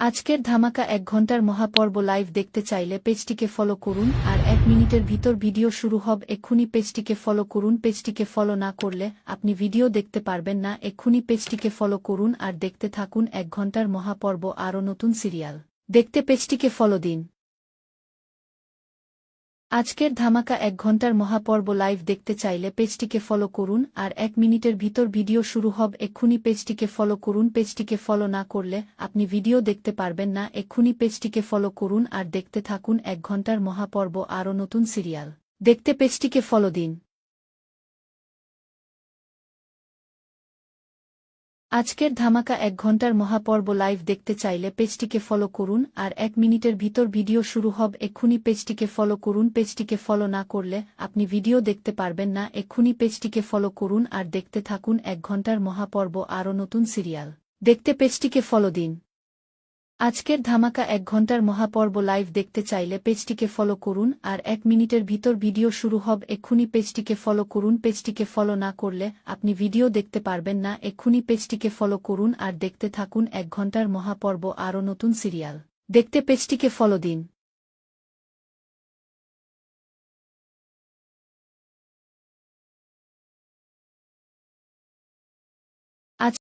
আজকের ধামাকা এক ঘণ্টার মহাপর্ব লাইভ দেখতে চাইলে পেজটিকে ফলো করুন আর এক মিনিটের ভিতর ভিডিও শুরু হব, এক্ষুনি পেজটিকে ফলো করুন। পেজটিকে ফলো না করলে আপনি ভিডিও দেখতে পারবেন না, এক্ষুনি পেজটিকে ফলো করুন আর দেখতে থাকুন এক ঘণ্টার মহাপর্ব আরও নতুন সিরিয়াল। দেখতে পেজটিকে ফলো দিন। আজকের ধামাকা এক ঘণ্টার মহাপর্ব লাইভ দেখতে চাইলে পেজটিকে ফলো করুন আর এক মিনিটের ভিতর ভিডিও শুরু হব, এক্ষুনি পেজটিকে ফলো করুন। পেজটিকে ফলো না করলে আপনি ভিডিও দেখতে পারবেন না, এক্ষুনি পেজটিকে ফলো করুন আর দেখতে থাকুন এক ঘণ্টার মহাপর্ব আরও নতুন সিরিয়াল। দেখতে পেজটিকে ফলো দিন। আজকের ধামাকা এক ঘণ্টার মহাপর্ব লাইভ দেখতে চাইলে পেজটিকে ফলো করুন আর এক মিনিটের ভিতর ভিডিও শুরু হব এক্ষুনি পেজটিকে ফলো করুন। পেজটিকে ফলো না করলে আপনি ভিডিও দেখতে পারবেন না। এক্ষুনি পেজটিকে ফলো করুন আর দেখতে থাকুন এক ঘণ্টার মহাপর্ব আরও নতুন সিরিয়াল। দেখতে পেজটিকে ফলো দিন। আজকের ধামাকা এক ঘণ্টার মহাপর্ব লাইভ দেখতে চাইলে পেজটিকে ফলো করুন আর এক মিনিটের ভিতর ভিডিও শুরু হব, এক্ষুনি পেজটিকে ফলো করুন। পেজটিকে ফলো না করলে আপনি ভিডিও দেখতে পারবেন না, এক্ষুনি পেজটিকে ফলো করুন আর দেখতে থাকুন এক ঘণ্টার মহাপর্ব আরও নতুন সিরিয়াল। দেখতে পেজটিকে ফলো দিন।